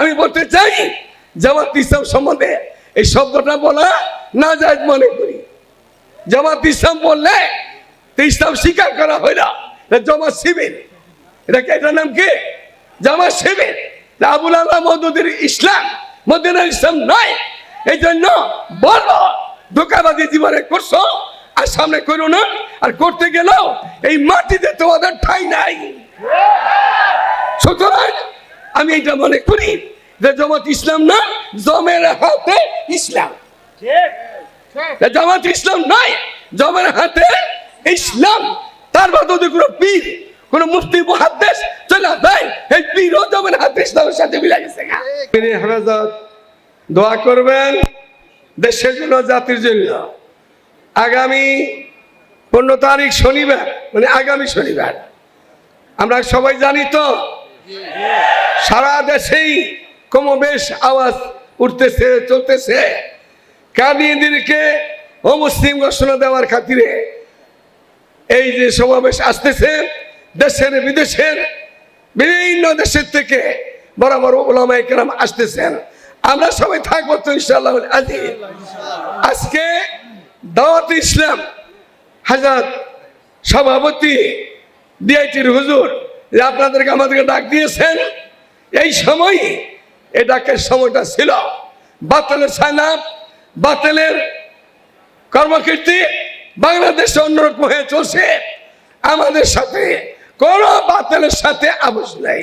আমি বলতে চাই, জামাত ইসলাম সম্বন্ধে এই শব্দটা বলা না যায় মনে করি। জামাত ইসলাম বললে ইসলাম স্বীকার করা হয় না জামাত শিবির। এটা কি, এটার নাম কি? জামাত শিবির। আবুল আল্লাহ মদুদের ইসলাম মদিনার ইসলাম নয়। এই জন্য বলো, ধোকাবাজি জীবনে করছ, আর সামনে করো না, আর করতে গেলেও এই মাটিতে তোমাদের ঠাই নাই। সুতরাং আমি এটা মনে করি যে জামাত ইসলাম না জমের হাতে ইসলাম। জামাত ইসলাম নয় জমের হাতে ইসলাম। তার মধ্যে কোনো পীর কোন মুফতি মুহাদ্দিস চলে দেয় এই পীর ও জমের হাতে ইসলামের সাথে মিলে গেছে। হেফাজত দোয়া করবেন দেশের জন্য জাতির জন্য। আগামী পনেরো তারিখ শনিবার মানে আগামী শনিবার। আমরা সবাই জানি তো? সারা দেশেই কমবেশ আওয়াজ উঠতেছে, চলতেছে। কাদিয়েদেরকে অমুসলিম ঘোষণা দেওয়ার খাতিরে এই যে সমাবেশ আসতেছে, দেশের বিদেশের বিভিন্ন দেশের থেকে বড় বড় ওলামাই কেরাম আসতেছেন। আমরা সবাই থাকব তো ইনশাআল্লাহ আজি আজকে দাওয়াত ইসলাম হাজার সভাপতি ডিআইটির হুজুর যে আপনাদেরকে আমাদেরকে ডাক দিয়েছেন এই সময় এটাকে সময়টা ছিল বাতিলের সাইনাপ বাতিলের কর্মকীর্তি বাংলাদেশে অন্যরকম হয়ে চলছে। আমাদের সাথে কোন বাতিলের সাথে আবশ নাই।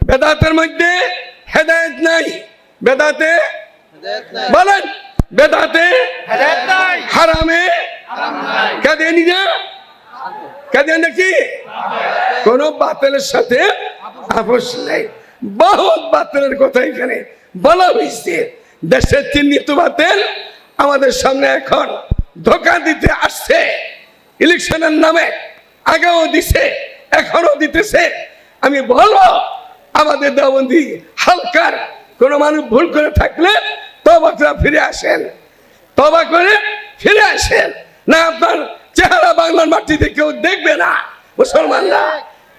বেদাতের মধ্যে হেদায়েত নাই। বেদাতে বলেন বেদাতে হারামে কাদিয়ানি না কাদিয়ানি নাকি? কোন বাতিলের সাথে আপোষ বহুত বাতিলের কথা এখানে বলা হয়েছে দেশের চিহ্নিত বাতিল আমাদের সামনে এখন ধোকা দিতে আসছে। ইলেকশনের নামে আগেও দিছে, এখনও দিতেছে। আমি বলব, আমাদের দেওবন্দি হালকার কোনো মানুষ ভুল করে থাকলে তবা ফিরে আসেন। তবা করে ফিরে আসেন। না আপনার চেহারা বাংলার মাটিতে কেউ দেখবে না, মুসলমানরা।